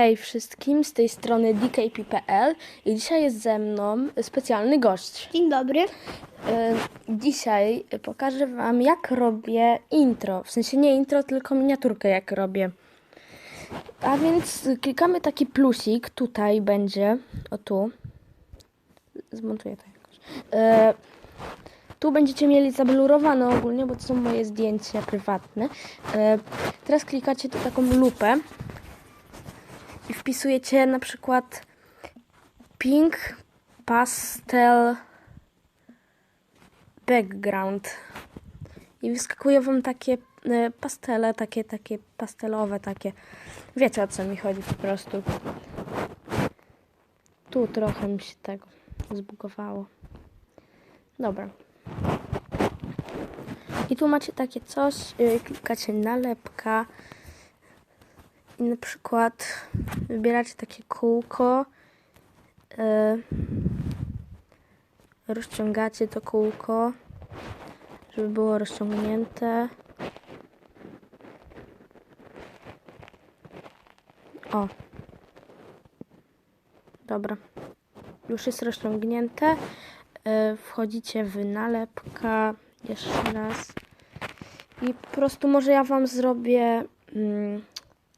Hej wszystkim, z tej strony dkp.pl i dzisiaj jest ze mną specjalny gość. Dzień dobry. E, Dzisiaj pokażę Wam jak robię intro, w sensie nie intro, tylko miniaturkę jak robię. A więc klikamy taki plusik, tutaj będzie, o tu, zmontuję to jakoś. E, tu będziecie mieli zablurowane ogólnie, bo to są moje zdjęcia prywatne. E, teraz klikacie tu taką lupę i wpisujecie na przykład pink pastel background i wyskakują wam takie e, pastele, takie, takie pastelowe, takie, wiecie o co mi chodzi po prostu. Tu trochę mi się tego zbugowało. Dobra. I tu macie takie coś, e, klikacie nalepka i na przykład wybieracie takie kółko, e, rozciągacie to kółko, żeby było rozciągnięte. O. Dobra. Już jest rozciągnięte. E, Wchodzicie w nalepka jeszcze raz. I po prostu może ja wam zrobię mm,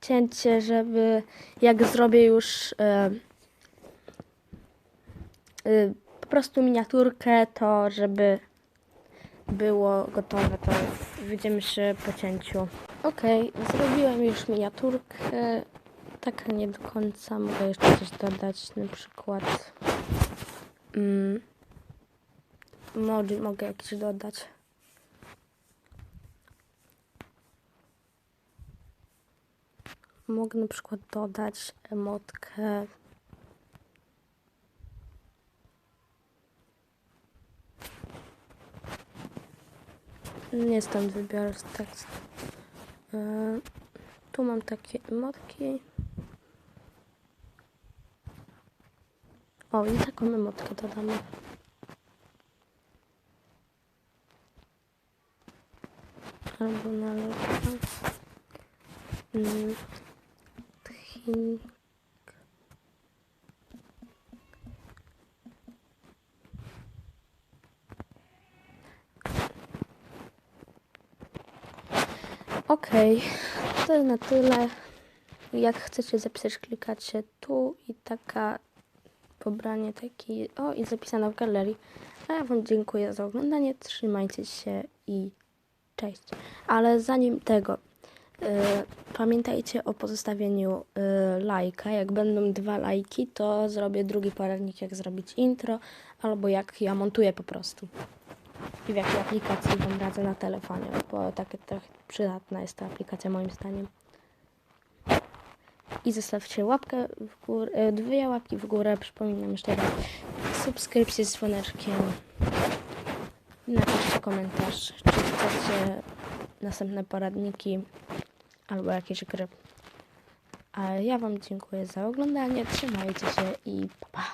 cięcie, żeby jak zrobię już e, y, po prostu miniaturkę, to żeby było gotowe, to widzimy się po cięciu. Ok, zrobiłem już miniaturkę. Taka nie do końca, mogę jeszcze coś dodać, na przykład mm, mogę jakieś dodać. Mogę na przykład dodać emotkę Nie stąd wybiorę tekst. Tu mam takie emotki. O, i taką emotkę dodamy. Albo. Mm, tchin- Okej, to na tyle. Jak chcecie zapisać, klikacie tu i taka pobranie taki. O, i zapisana w galerii. A ja Wam dziękuję za oglądanie. Trzymajcie się i cześć. Ale zanim tego, pamiętajcie o pozostawieniu y, lajka. Jak będą dwa lajki, to zrobię drugi poradnik, jak zrobić intro, albo jak ja montuję po prostu i w jakiej aplikacji wam radzę na telefonie, bo takie trochę przydatna jest ta aplikacja moim zdaniem. I zostawcie łapkę w górę, e, dwie łapki w górę, przypominam jeszcze raz, subskrypcję z dzwoneczkiem. Napiszcie komentarz, czy chcecie następne poradniki albo jakieś gry. A ja wam dziękuję za oglądanie, trzymajcie się i pa.